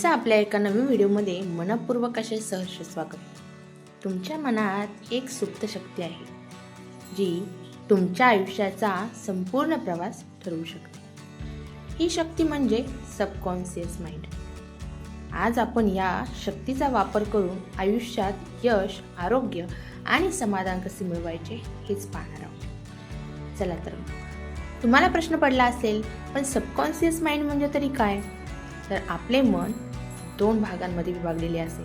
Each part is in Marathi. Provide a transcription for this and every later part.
तुमचं आपल्या एका नवीन व्हिडिओमध्ये मनपूर्वक असे सहर्ष स्वागत. तुमच्या मनात एक सुप्त शक्ती आहे जी तुमच्या आयुष्याचा संपूर्ण प्रवास ठरवू शकते. ही शक्ती म्हणजे सबकॉन्शियस माइंड आज आपण या शक्तीचा वापर करून आयुष्यात यश आरोग्य आणि समाधान कसे मिळवायचे हेच पाहणार आहोत. चला तर तुम्हाला प्रश्न पडला असेल पण सबकॉन्शियस माइंड म्हणजे तरी काय? तर आपले मन दोन भागांमध्ये विभागलेले असे.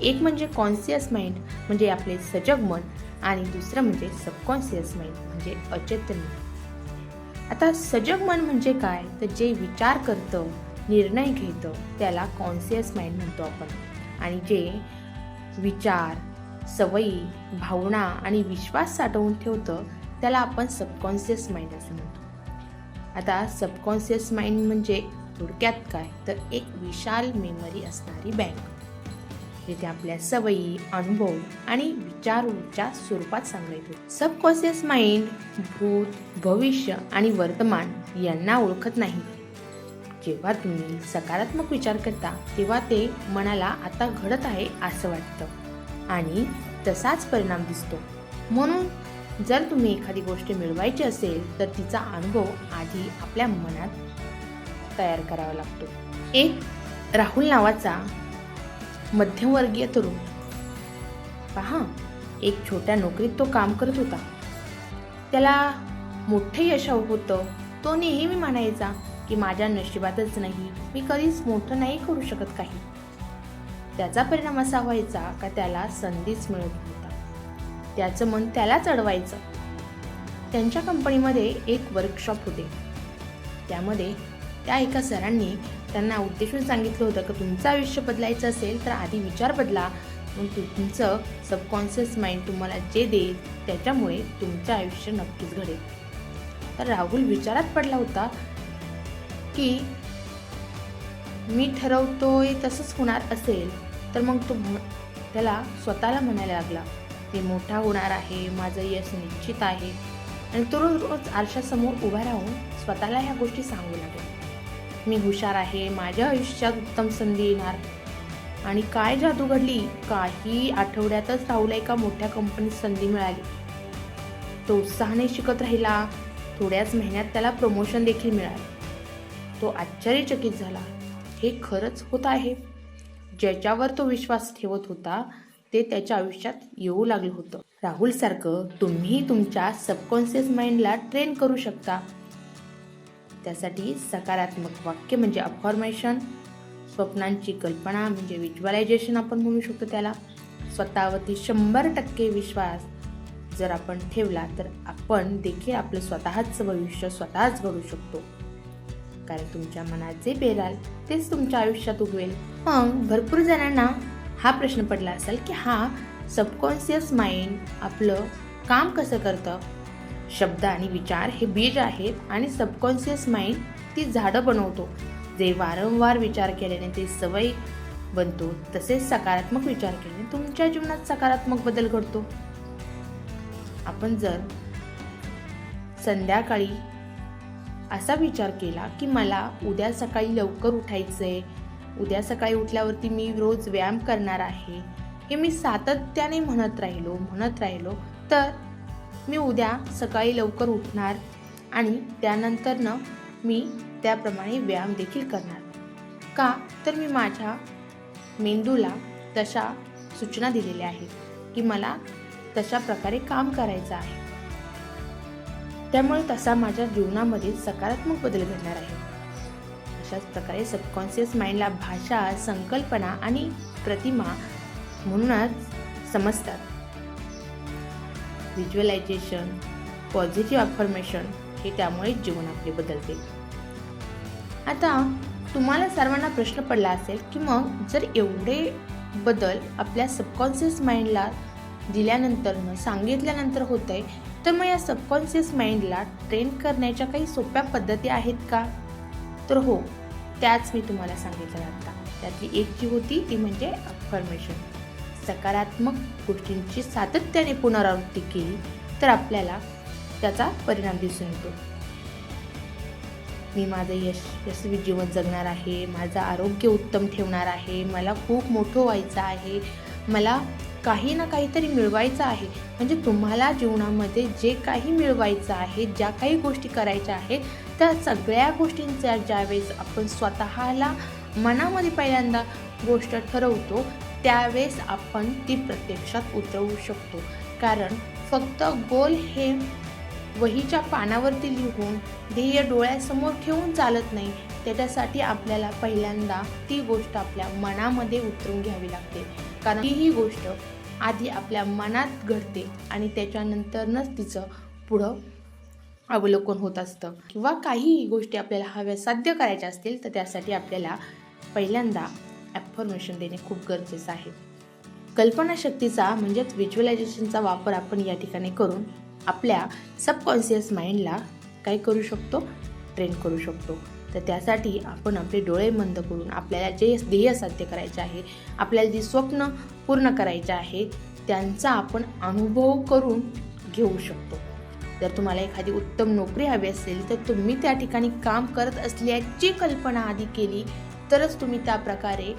एक म्हणजे कॉन्सियस माइंड म्हणजे आपले सजग मन आणि दुसरं म्हणजे सबकॉन्शियस माइंड म्हणजे अचेतन मन. आता सजग मन म्हणजे काय? तर जे विचार करतं निर्णय घेतं त्याला कॉन्सियस माइंड म्हणतो आपण. आणि जे विचार सवयी भावना आणि विश्वास साठवून ठेवतं त्याला आपण सबकॉन्शियस माइंड असं म्हणतो. आता सबकॉन्शियस माइंड म्हणजे थोडक्यात काय? तर एक विशाल मेमरी असणारी बँक जिथे आपल्या सवयी अनुभव आणि विचार ऊर्जा स्वरूपात सांगायचो. सबकॉन्शियस माइंड भूत भविष्य आणि वर्तमान यांना ओळखत नाही. जेव्हा तुम्ही सकारात्मक विचार करता तेव्हा ते मनाला आता घडत आहे असं वाटतं. आणि तसाच परिणाम दिसतो. म्हणून जर तुम्ही एखादी गोष्ट मिळवायची असेल तर तिचा अनुभव आधी आपल्या मनात तयार करावा लागतो. एक राहुल नावाचा मध्यमवर्गीय तरुण. पहा एक छोट्या नोकरीत तो काम करत होता. त्याला मोठे यश होतं. तो नेहमी म्हणायचा की माझ्या नशिबातच नाही. मी कधीच मोठं नाही करू शकत काही. त्याचा परिणाम असा व्हायचा का त्याला संधीच मिळत नव्हता. त्याचं मन त्यालाच अडवायचं. त्यांच्या कंपनीमध्ये एक वर्कशॉप होते. त्यामध्ये त्या एका सरांनी त्यांना उद्देशून सांगितलं होतं की तुमचं आयुष्य बदलायचं असेल तर आधी विचार बदला. मग तुमचं सबकॉन्शियस माइंड तुम्हाला जे देईल त्याच्यामुळे तुमचं आयुष्य नक्कीच घडेल. तर राहुल विचारात पडला होता की मी ठरवतोय तसंच होणार असेल तर मग तो त्याला स्वतःला म्हणायला लागला मी मोठा होणार आहे माझं यश निश्चित आहे. आणि तो रोज रोज आरशासमोर उभा राहून स्वतःला ह्या गोष्टी सांगू लागेल. मी हुशार आहे माझ्या आयुष्यात उत्तम संधी येणार. आणि काय जादू घडली? काही आठवड्यातच राहुला एका मोठ्या कंपनीत संधी मिळाली. तो उत्साहाने शिकत राहिला. थोड्याच महिन्यात त्याला प्रमोशन देखील मिळालं. तो आश्चर्यचकित झाला. हे खरंच होत आहे. ज्याच्यावर तो विश्वास ठेवत होता ते त्याच्या आयुष्यात येऊ लागलं होतं. राहुलसारखं तुम्ही तुमच्या सबकॉन्शियस माइंडला ट्रेन करू शकता. त्यासाठी सकारात्मक वाक्य म्हणजे अफॉर्मेशन स्वप्नांची कल्पना म्हणजे विज्युअलायझेशन आपण म्हणू शकतो त्याला. स्वतःवरती शंभर टक्के विश्वास जर आपण ठेवला तर आपण देखील आपलं स्वतःचं भविष्य स्वतःच घडू शकतो. कारण तुमच्या मनात जे पेराल तेच तुमच्या आयुष्यात उगवेल. मग भरपूर जणांना हा प्रश्न पडला असेल की हा सबकॉन्शियस माइंड आपलं काम कसं करतं? शब्द आणि विचार हे बीज आहेत आणि सबकॉन्शियस माइंड ती झाडं बनवतो. जे वारंवार विचार केल्याने ते सवय बनतो तसेच सकारात्मक विचार केल्याने तुमच्या जीवनात सकारात्मक बदल घडतो. आपण जर संध्याकाळी असा विचार केला की मला उद्या सकाळी लवकर उठायचंय उद्या सकाळी उठल्यावरती मी रोज व्यायाम करणार आहे हे मी सातत्याने म्हणत राहिलो म्हणत राहिलो तर मी उद्या सकाळी लवकर उठणार आणि त्यानंतरनं मी त्याप्रमाणे व्यायाम देखील करणार. का तर मी माझ्या मेंदूला तशा सूचना दिलेल्या आहेत की मला तशा प्रकारे काम करायचं आहे. त्यामुळे तसा माझ्या जीवनामध्ये सकारात्मक बदल घडणार आहे. अशाच प्रकारे सबकॉन्शियस माइंडला भाषा संकल्पना आणि प्रतिमा म्हणूनच समजतात. व्हिज्युअलायझेशन पॉझिटिव्ह अफर्मेशन हे त्यामुळे जीवन आपले बदलते. आता तुम्हाला सर्वांना प्रश्न पडला असेल की मग जर एवढे बदल आपल्या सबकॉन्शियस माइंडला दिल्यानंतरनं सांगितल्यानंतर होत आहे तर मग या सबकॉन्शियस माइंडला ट्रेन करण्याच्या काही सोप्या पद्धती आहेत का? तर हो त्याच मी तुम्हाला सांगितलं आता. त्यातली एक जी होती ती म्हणजे अफर्मेशन सकारात्मक गोष्टींची सातत्याने पुनरावृत्ती केली तर आपल्याला त्याचा परिणाम दिसून येतो. मी माझं यश यशस्वी जीवन जगणार आहे माझं आरोग्य उत्तम ठेवणार आहे मला खूप मोठं व्हायचं आहे मला काही ना काहीतरी मिळवायचं आहे. म्हणजे तुम्हाला जीवनामध्ये जे काही मिळवायचं आहे ज्या काही गोष्टी करायच्या आहेत त्या सगळ्या गोष्टींचा ज्यावेळेस आपण स्वतःला मनामध्ये पहिल्यांदा गोष्ट ठरवतो त्यावेळेस आपण ती प्रत्यक्षात उतरवू शकतो. कारण फक्त गोल हे वहीच्या पानावरती लिहून ध्येय डोळ्यासमोर ठेवून चालत नाही त्याच्यासाठी आपल्याला पहिल्यांदा ती गोष्ट आपल्या मनामध्ये उतरून घ्यावी लागते. कारण ही ही गोष्ट आधी आपल्या मनात घडते आणि त्याच्यानंतरनंच तिचं पुढं अवलोकन होत असतं. किंवा काहीही गोष्टी आपल्याला हव्या साध्य करायच्या असतील तर त्यासाठी आपल्याला पहिल्यांदा ॲफर्मेशन देणे खूप गरजेचं आहे. कल्पनाशक्तीचा म्हणजेच व्हिज्युअलायझेशनचा वापर आपण या ठिकाणी करून आपल्या सबकॉन्शियस माइंडला काय करू शकतो? ट्रेन करू शकतो. तर त्यासाठी आपण आपले डोळे बंद करून आपल्याला जे ध्येय साध्य करायचे आहे आपल्याला जी स्वप्न पूर्ण करायचे आहे त्यांचा आपण अनुभव करून घेऊ शकतो. जर तुम्हाला एखादी उत्तम नोकरी हवी असेल तर तुम्ही त्या ठिकाणी काम करत असल्याची कल्पना आधी केली तरच तुम्ही त्या प्रकारे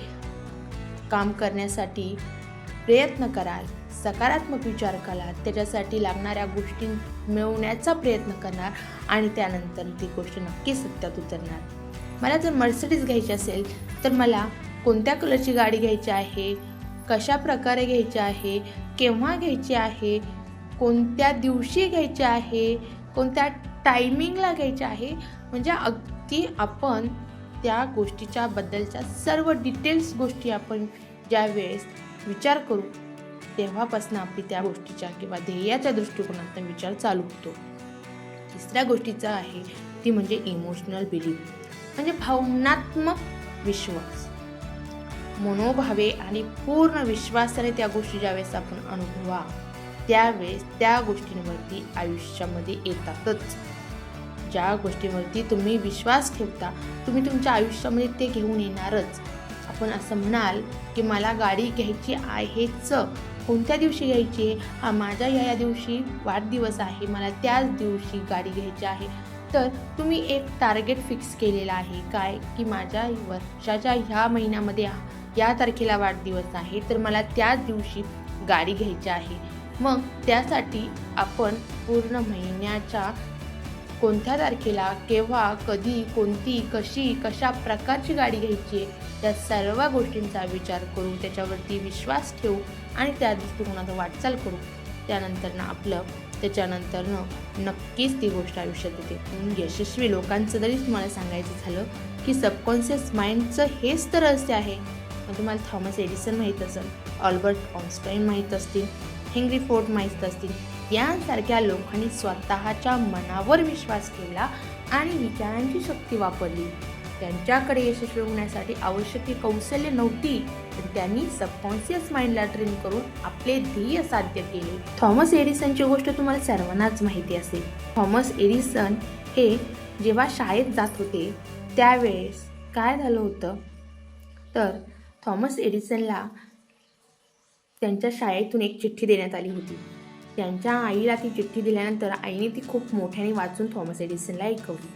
काम करण्यासाठी प्रयत्न कराल सकारात्मक विचार कराल त्याच्यासाठी लागणाऱ्या गोष्टी मिळवण्याचा प्रयत्न करणार आणि त्यानंतर ती गोष्ट नक्की सत्यात उतरणार. मला जर मर्सिडीज घ्यायची असेल तर मला कोणत्या कलरची गाडी घ्यायची आहे कशा प्रकारे घ्यायची आहे केव्हा घ्यायची आहे कोणत्या दिवशी घ्यायची आहे कोणत्या टायमिंगला घ्यायची आहे म्हणजे अगदी आपण त्या गोष्टीच्या बद्दलच्या सर्व डिटेल्स गोष्टी आपण ज्यावेळेस विचार करू तेव्हापासून आपली त्या गोष्टीच्या किंवा ध्येयाच्या दृष्टिकोनातून विचार चालू होतो. तिसऱ्या गोष्टीचा आहे ती म्हणजे इमोशनल बिलीफ म्हणजे भावनात्मक विश्वास. मनोभावे आणि पूर्ण विश्वासाने त्या गोष्टी ज्यावेळेस आपण अनुभवा त्यावेळेस त्या गोष्टींवरती आयुष्यामध्ये येतातच. ज्या गोष्टीवरती तुम्ही विश्वास ठेवता तुम्ही तुमच्या आयुष्यामध्ये ते घेऊन येणारच. आपण असं म्हणाल की मला गाडी घ्यायची आहेच. कोणत्या दिवशी घ्यायची? आहे हा माझ्या या या दिवशी वाढदिवस आहे. मला त्याच दिवशी गाडी घ्यायची आहे. तर तुम्ही एक टार्गेट फिक्स केलेला आहे. काय? की माझ्या वर्षाच्या ह्या महिन्यामध्ये या तारखेला वाढदिवस आहे. तर मला त्याच दिवशी गाडी घ्यायची आहे. मग त्यासाठी आपण पूर्ण महिन्याच्या कोणत्या तारखेला केव्हा कधी कोणती कशी कशा प्रकारची गाडी घ्यायची आहे त्या सर्व गोष्टींचा विचार करू त्याच्यावरती विश्वास ठेवू आणि त्या दृष्टिकोनात वाटचाल करू. त्यानंतरनं आपलं त्याच्यानंतरनं नक्कीच ती गोष्ट आयुष्यात येते. यशस्वी लोकांचं जरी तुम्हाला सांगायचं झालं की सबकॉन्शियस माइंडचं हेच तर रहस्य आहे. मग तुम्हाला थॉमस एडिसन माहीत असेल ऑल्बर्ट ऑन्स्टाईन माहीत असतील हेनरी फोर्ड माहीत असतील यांसारख्या लोकांनी स्वतःच्या मनावर विश्वास ठेवला आणि विचारांची शक्ती वापरली. त्यांच्याकडे यशस्वी होण्यासाठी आवश्यक ती कौशल्य नव्हती पण त्यांनी सबकॉन्शियस माइंडला ट्रेन करून आपले ध्येय साध्य केले. थॉमस एडिसनची गोष्ट तुम्हाला सर्वांनाच माहिती असेल. थॉमस एडिसन हे जेव्हा शाळेत जात होते त्यावेळेस काय झालं होतं? तर थॉमस एडिसनला त्यांच्या शाळेतून एक चिठ्ठी देण्यात आली होती. त्यांच्या आईला ती चिठ्ठी दिल्यानंतर आईने ती खूप मोठ्याने वाचून थॉमस एडिसनला ऐकवली.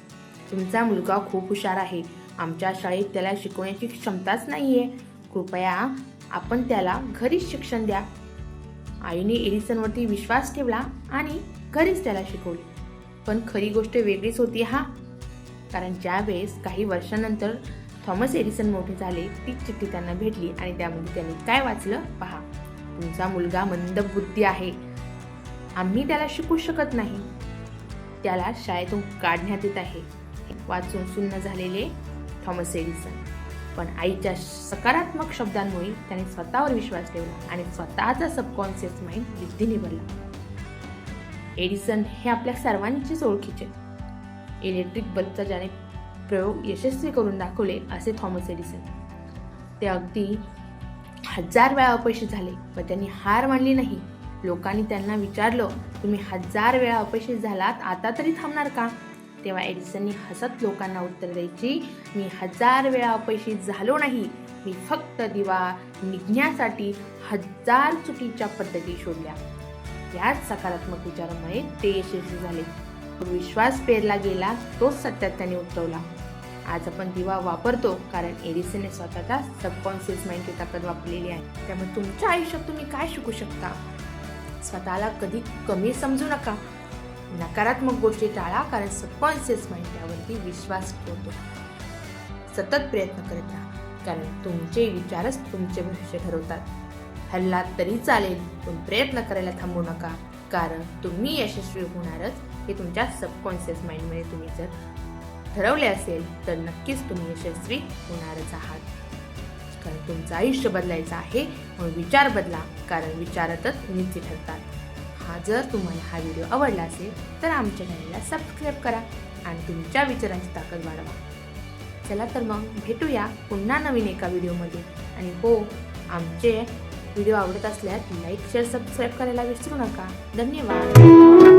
तुमचा मुलगा खूप हुशार आहे. आमच्या शाळेत त्याला शिकवण्याची क्षमताच नाही आहे कृपया आपण त्याला घरीच शिक्षण द्या. आईने एडिसनवरती विश्वास ठेवला आणि घरीच त्याला शिकवले. पण खरी गोष्ट वेगळीच होती हा. कारण ज्यावेळेस काही वर्षानंतर थॉमस एडिसन मोठे झाले ती चिठ्ठी त्यांना भेटली आणि त्यामध्ये त्यांनी काय वाचलं पहा. तुमचा मुलगा मंदबुद्धी आहे. आम्ही त्याला शिकू शकत नाही. त्याला शाळेतून काढण्यात येत आहे. वाचून सुन्न झालेले थॉमस एडिसन. पण आईच्या सकारात्मक शब्दांमुळे त्याने स्वतःवर विश्वास ठेवला आणि स्वतःचा सबकॉन्शियस माइंड बुद्धीने भरला. एडिसन हे आपल्या सर्वांचीच ओळखीचे. इलेक्ट्रिक बल्बचा ज्याने प्रयोग यशस्वी करून दाखवले असे थॉमस एडिसन. ते अगदी हजार वेळा अपयशी झाले पण त्यांनी हार मानली नाही. लोकांनी त्यांना विचारलं तुम्ही हजार वेळा अपयशी झालात आता तरी थांबणार का? तेव्हा एडिसननी हसत लोकांना उत्तर द्यायची मी हजार वेळा अपयशी झालो नाही. मी फक्त दिवा निघण्यासाठी हजार चुकीच्या पद्धती शोधल्या. याच सकारात्मक विचारामुळे ते यशस्वी झाले. विश्वास पेरला गेला तोच सत्यात त्याने उतरवला. आज आपण दिवा वापरतो कारण एडिसनने स्वतःच्या सबकॉन्शियस माइंडची ताकद वापरलेली आहे. त्यामुळे तुमच्या आयुष्यात तुम्ही काय शिकू शकता? स्वतःला कधी कमी समजू नका. नकारात्मक गोष्टी टाळा कारण सबकॉन्शियस माइंड त्यावरती विश्वास ठेवतो. सतत प्रयत्न करत राहा कारण तुमचे विचारच तुमचे भविष्य ठरवतात. हल्ला तरी चालेल पण प्रयत्न करायला थांबू नका कारण तुम्ही यशस्वी होणारच हे तुमच्या सबकॉन्शियस माइंडमध्ये तुम्ही जर ठरवले असेल तर नक्कीच तुम्ही यशस्वी होणारच आहात. कारण तुमचं आयुष्य बदलायचं आहे म्हणून विचार बदला कारण विचारातच निश्चित ठरतात. हा जर तुम्हाला हा व्हिडिओ आवडला असेल तर आमच्या चॅनलला सबस्क्राईब करा आणि तुमच्या विचारांची ताकद वाढवा. चला तर मग भेटूया पुन्हा नवीन एका व्हिडिओमध्ये आणि हो आमचे व्हिडिओ आवडत असल्यास लाईक शेअर सबस्क्राईब करायला विसरू नका. धन्यवाद.